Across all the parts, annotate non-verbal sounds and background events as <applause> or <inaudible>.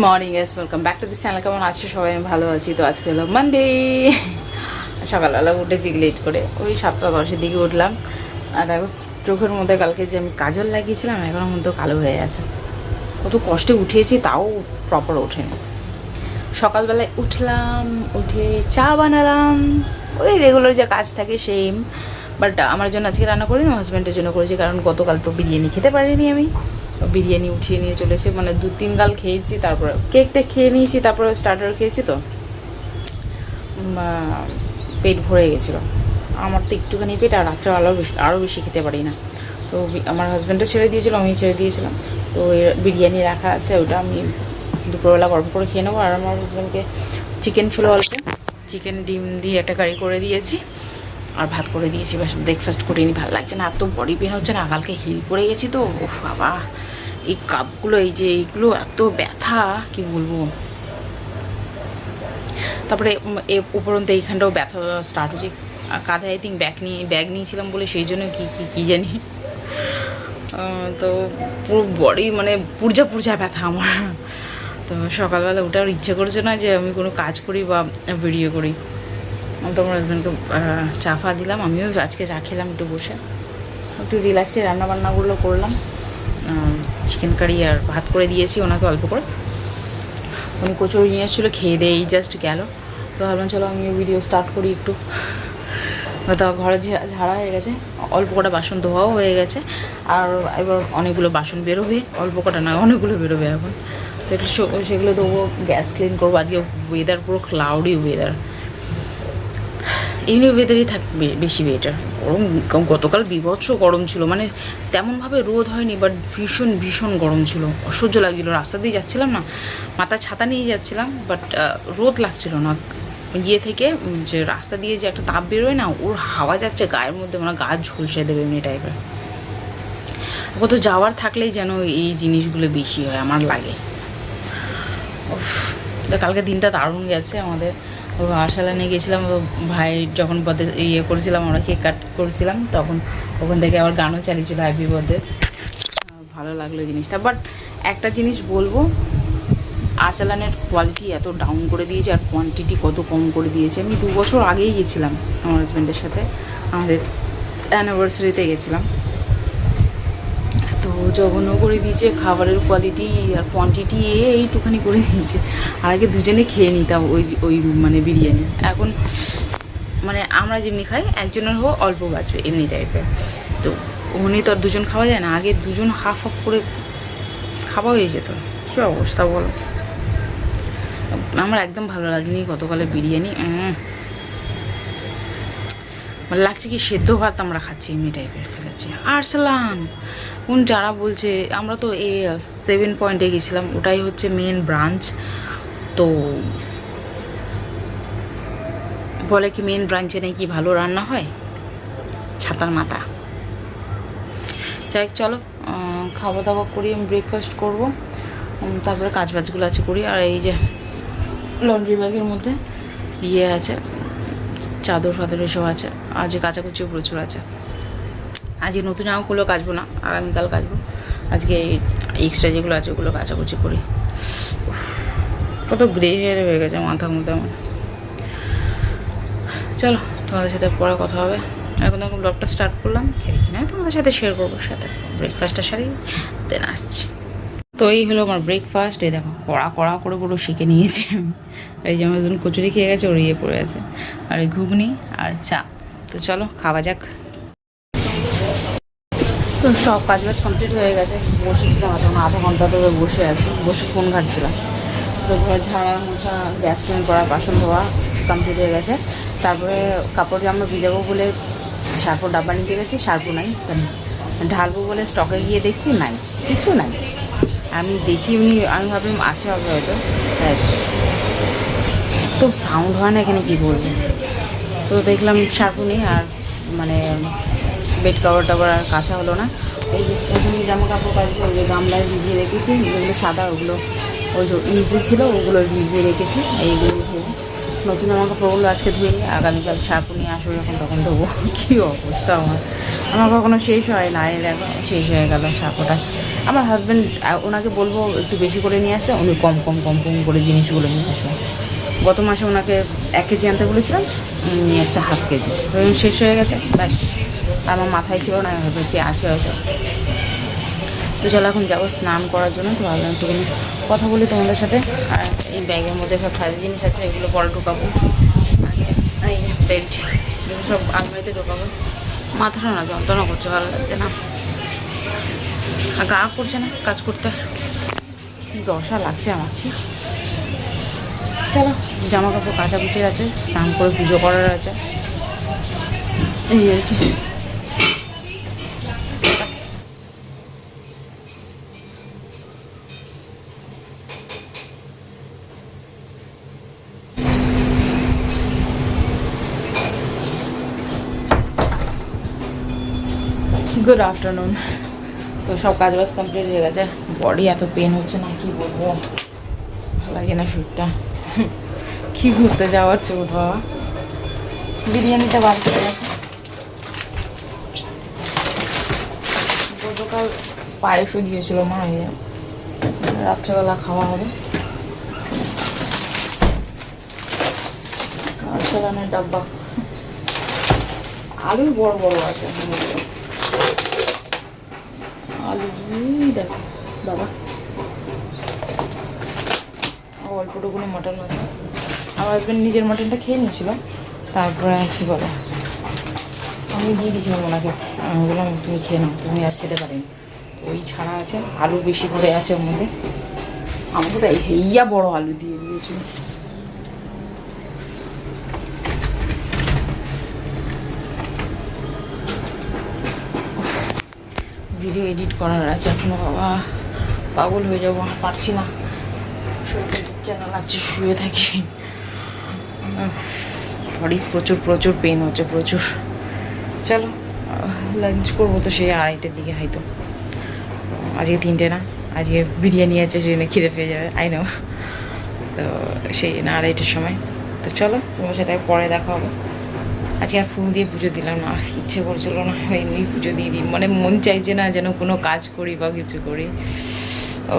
Morning S welcome back to this channel কেমন আছো সবাই? আমি ভালো আছি। তো আজকে হলো মানডে সকালবেলা উঠেছি লেট করে ওই সাতটা দশের দিকে উঠলাম। আর দেখো, চোখের মধ্যে কালকে যে আমি কাজল লাগিয়েছিলাম, এখনও মধ্যে কালো হয়ে গেছে কত কষ্টে উঠিয়েছি তাও প্রপার ওঠেনি। সকালবেলায় উঠলাম, উঠে চা বানালাম। ওই রেগুলার যে কাজ থাকে সেম বাট আমার জন্য আজকে রান্না করিনি, আমার হাজব্যান্ডের জন্য করেছি, কারণ গতকাল তো বিরিয়ানি খেতে পারিনি আমি। বিরিয়ানি উঠিয়ে নিয়ে চলেছে মানে দু তিন গাল খেয়েছি, তারপর কেকটা খেয়ে নিয়েছি, তারপরে স্টার্টার খেয়েছি তো। পেট ভরে গেছিল। আমার তো একটুখানি পেট, আর রাত্রে আরও বেশি আরও বেশি খেতে পারি না। তো আমার হাজব্যান্ডও ছেড়ে দিয়েছিল আমি ছেড়ে দিয়েছিলাম। তো বিরিয়ানি রাখা আছে, ওটা আমি দুপুরবেলা গরম করে খেয়ে নেব। আর আমার হাজব্যান্ডকে চিকেন ছিল অল্প। চিকেন ডিম দিয়ে একটা কারি করে দিয়েছি। আর ভাত করে দিয়েছি ব্রেকফাস্ট করিনি, ভালো লাগছে না, এত বডি পেন হচ্ছে না, কালকে হিল পড়ে গেছি তো ওহ বাবা, এই কাপগুলো, এই যে এইগুলো, এত ব্যথা, কি বলব? তারপরে এ উপরন্ত এইখানটাও ব্যথা স্টার্ট হচ্ছে কাঁধে আই থিঙ্ক ব্যাগ নিয়ে ব্যাগ নিয়েছিলাম বলে, সেই জন্য কী কী কী জানি তো পুরো বডি মানে পুরজা পুরজা ব্যথা আমার, তো সকালবেলা উঠে আর ইচ্ছে করছে না যে আমি কোনো কাজ করি বা ভিডিও করি। তো আমার হাজব্যান্ডকে চা ফা দিলাম। আমিও আজকে চা খেলাম একটু বসে। একটু রিল্যাক্সে রান্নাবান্নাগুলো করলাম। চিকেন কারি আর ভাত করে দিয়েছি, ওনাকে অল্প করে। উনি কচুরি নিয়ে এসেছিল, খেয়ে দিয়ে এই জাস্ট গেল। তো ভাবলাম, চলো আমিও ভিডিও স্টার্ট করি একটু। তো ঘরে ঝাড়া হয়ে গেছে। অল্প কটা বাসন ধোয়াও হয়ে গেছে। আর এবার অনেকগুলো বাসন বেরোবে। অল্প কটা না অনেকগুলো বেরোবে এখন। তো একটু সেগুলো দেবো গ্যাস ক্লিন করব। আজকে ওয়েদার পুরো ক্লাউডি ওয়েদার এমনি ওয়েদারই থাকবে বেশি বেটার গরম গতকাল বিভৎস গরম ছিল মানে তেমনভাবে রোদ হয়নি বাট ভীষণ ভীষণ গরম ছিল। অসহ্য লাগছিল, রাস্তা দিয়ে যাচ্ছিলাম না মাথায় ছাতা নিয়ে যাচ্ছিলাম বাট রোদ লাগছিল না। ইয়ে থেকে যে রাস্তা দিয়ে যে একটা তাপ বেরোয় না, ওর হাওয়া যাচ্ছে গায়ের মধ্যে মানে গা ঝলসে দেবে এমনি টাইপের কত যাওয়ার থাকলেই যেন এই জিনিসগুলো বেশি হয়, আমার লাগে। কালকে দিনটা দারুণ গেছে আমাদের। আরসালানে গেছিলাম ও ভাই যখন বদে ইয়ে করেছিলাম, আমরা কেক কাট করেছিলাম, তখন ওখান থেকে আবার গানও চালিয়েছিল হ্যাপি বদে ভালো লাগল জিনিসটা। বাট একটা জিনিস বলব আরসালানের কোয়ালিটি এত ডাউন করে দিয়েছে আর কোয়ান্টিটি কত কম করে দিয়েছে। আমি দু বছর আগেই গেছিলাম আমার হাজব্যান্ডের সাথে, আমাদের অ্যানিভার্সারিতে গেছিলাম জঘন্য করে দিয়েছে, খাবারের কোয়ালিটি আর কোয়ান্টিটি এইটুখানি করে দিয়েছে। আর আগে দুজনে খেয়ে নিতাম ওই ওই মানে বিরিয়ানি। এখন মানে আমরা যেমনি খাই, একজনের হোক অল্প বাঁচবে এমনি টাইপের তো উনি তো আর দুজন খাওয়া যায় না, আগে দুজন হাফ হাফ করে খাওয়া হয়ে যেত। কী অবস্থা বলো? আমার একদম ভালো লাগেনি গতকালের বিরিয়ানি। মানে লাগছে কি সেদ্ধ ভাত আমরা খাচ্ছি এমনি টাইপের ফেলেছি। আরসালান কোন যারা বলছে, আমরা তো এ সেভেন পয়েন্টে গেছিলাম, ওটাই হচ্ছে মেন ব্রাঞ্চ তো বলে কি মেন ব্রাঞ্চে নাকি ভালো রান্না হয়? ছাতার মাথা। যাই চলো খাওয়া দাওয়া করি, আমি ব্রেকফাস্ট করব। তারপরে কাজ বাজগুলো আছে, করি। আর এই যে লন্ড্রি ব্যাগের মধ্যে ইয়ে আছে চাদর ফাদর এসব আছে। আজ কাচাকুচিও প্রচুর আছে। আজকে নতুন জামাগুলো কাচবো না, আগামীকাল কাচবো। আজকে এক্সট্রা যেগুলো আছে ওগুলো কাচাকুচি করি। কত গ্রে হেয়ার হয়ে গেছে মাথার মধ্যে আমার। চলো, তোমাদের সাথে পরে কথা হবে। এখন তখন ব্লগটা স্টার্ট করলাম, খেয়ে কিনা তোমাদের সাথে শেয়ার করব, সাথে ব্রেকফাস্টটা সারি দেন আসছি। তো এই হলো আমার ব্রেকফাস্ট এই দেখো, কড়া কড়া করে পুরো শিখে নিয়েছি আমি। এই যে আমার কচুরি খেয়ে গেছে, ওর ইয়ে পড়ে আছে। আর এই ঘুগনি আর চা। তো চলো, খাওয়া যাক। তো সব কাজ বাজ কমপ্লিট হয়ে গেছে। বসেছিলাম এখন আধা ঘণ্টা ধরে বসে আছি, বসে ফোন ঘাটছিলাম। তো ঘরে ঝাড়া, মোছা গ্যাস ক্লিন করা, বাসন ধোয়া কমপ্লিট হয়ে গেছে। তারপরে কাপড় জামা ভিজাবো বলে শার্পো ডাব্বা নিতে গেছি শার্পো নাই। ঢালবো বলে স্টকে গিয়ে দেখছি নাই, কিছু নাই। আমি দেখি এমনি আমি ভাবলাম, আছে হবে হয়তো। ব্যাস। তো সাউন্ড হয় না এখানে, কী বলব? তো দেখলাম শার্পু নেই আর মানে বেড কভার টাভার আর কাছা হলো না। এই যে প্রথমে জামা কাপড় কাচবো ওই গামলায় ভিজিয়ে রেখেছি, যেগুলো সাদা, ওগুলো, ওই যে ইজি ছিল, ওগুলো ভিজিয়ে রেখেছি। এইগুলো নতুন জামা কাপড়গুলো আজকে ধুয়ে আগামীকাল শার্পু নিয়ে আসব, যখন তখন ধোবো। <laughs> কী অবস্থা আমার। আমার কখনো শেষ হয় না দেখো, শেষ হয়ে গেল শার্পুটা আমার হাজব্যান্ড ওনাকে বলব একটু বেশি করে নিয়ে আসতে, উনি কম কম কম কম করে জিনিসগুলো নিয়ে আসবেন গত মাসে ওনাকে এক কেজি আনতে বলেছিলাম নিয়ে আসছে হাফ কেজি। শেষ হয়ে গেছে, ব্যাস। আমার মাথায় ছিল না ভেবেছি আছে হয়তো। তো চলো এখন যাব স্নান করার জন্য, তো ভাবলাম একটুখানি কথা বলি তোমাদের সাথে। আর এই ব্যাগের মধ্যে সব সাজে জিনিস আছে, এগুলো পরে ঢোকাবো। এই বেল্ট সব আলমারিতে ঢোকাবো। মাথাটা না যন্ত্রণা করছে, ভালো লাগছে না। আর গা করছে না, কাজ করতে। দশা লাগছে আমার। চলো জামা কাপড় কাচাকুচি আছে, স্নান করে পুজো করার আছে। এই আর কি। গুড আফটারনুন তো সব কাজ বাজ কমপ্লিট হয়ে গেছে। বডি এত পেন হচ্ছে না, কি বলব? ভালো লাগে না শরীরটা। <laughs> কি ঘুরতে যাওয়ার চোট বাবা বিরিয়ানিটা বার করে গতকাল পায়েসও দিয়েছিল মা রাত্রেবেলা খাওয়া হবে। ডাব্বা। আলু বড় বড় আছে। আলু দেখো, বাবা। অল্পটুকুনি মটন আছে। আমার হাজব্যান্ড নিজের মটনটা খেয়ে নিয়েছিল। তারপরে কী বলে? আমি দিয়ে দিয়েছিলাম ওনাকে। আমি বললাম, তুমি খেয়ে নাও, তুমি আর খেতে পারেনি। ওই ছাড়া আছে, আলু বেশি করে আছে ওর মধ্যে। আমাকে তাই হেইয়া বড় আলু দিয়ে দিয়েছিল। ভিডিও এডিট করার আছে এখনও, বাবা। পাগল হয়ে যাব আর পারছি না। শরীরটা লাগছে শুয়ে থাকি। বডি প্রচুর প্রচুর পেন হচ্ছে, প্রচুর। চলো লাঞ্চ করব তো সেই আড়াইটের দিকে হয়তো। আজকে তিনটে না, আজকে বিরিয়ানি আছে সেজন্য খিদে পেয়ে যাবে আই নো তো সেই না, আড়াইটের সময়। তো চলো, তোমার সাথে পরে দেখা হবে। আজকে আর ফুল দিয়ে পুজো দিলাম না, ইচ্ছে করছিল না এমনি পুজো দিয়ে দিই। মানে মন চাইছে না যেন কোনো কাজ করি বা কিছু করি। ও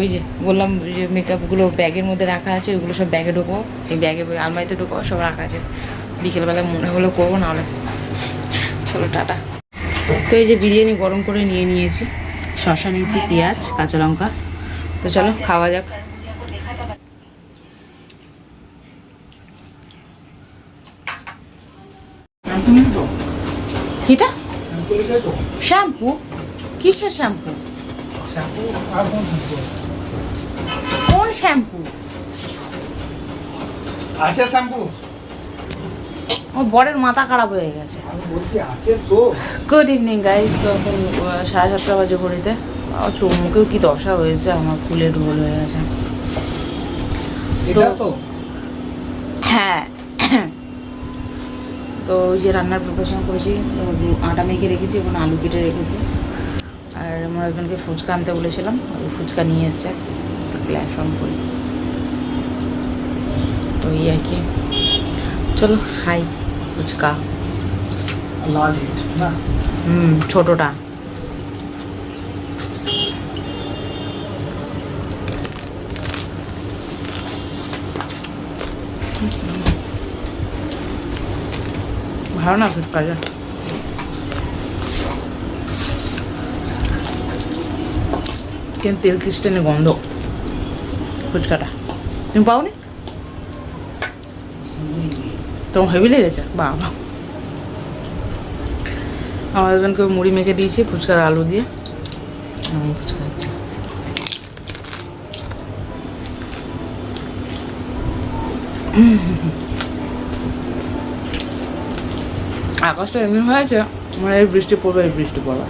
ওই যে বললাম যে মেকআপগুলো ব্যাগের মধ্যে রাখা আছে, ওইগুলো সব ব্যাগে ঢোকো এই ব্যাগে আলমারিতে ঢোকো সব রাখা আছে। বিকেলবেলা মনে হলো করব নাহলে চলো, টাটা। তো এই যে বিরিয়ানি গরম করে নিয়ে নিয়েছি। শশা নিয়েছি, পেঁয়াজ, কাঁচা লঙ্কা। তো চলো, খাওয়া যাক। কিটা? শ্যাম্পু? কিসের শ্যাম্পু? কোন শ্যাম্পু? আছে শ্যাম্পু? আমার বরের মাথা খারাপ হয়ে গেছে। বলছি আছে তো। গুড ইভিনিং গাইজ তো এখন সাড়ে সাতটা বাজে ঘড়িতে। আর চৌমুখেও কি দশা হয়েছে? আমার ফুলে ঢোল হয়ে গেছে। হ্যাঁ। তো ওই যে রান্নার প্রিপারেশন করেছি আটা মেখে রেখেছি এবং আলু কেটে রেখেছি। আর আমার হাজব্যান্ডকে ফুচকা আনতে বলেছিলাম ওই ফুচকা নিয়ে এসছে তো গ্যাস করি। তো এই আর কি। চলো খাই ফুচকা। হুম ছোটোটা। ভালো না ফুচকাটা কিন্তু তেল খ্রিস্টানের গন্ধ। ফুচকাটা। তুমি পাওনি? তোমার হেভি লেগেছে বাবা। আমার হাজব্যান্ডকে মুড়ি মেখে দিয়েছি, ফুচকার আলু দিয়ে। আমি ফুচকা খাচ্ছি। আকাশটা এমনি হয়েছে মানে এই বৃষ্টি পড়বে এই বৃষ্টি পড়বে।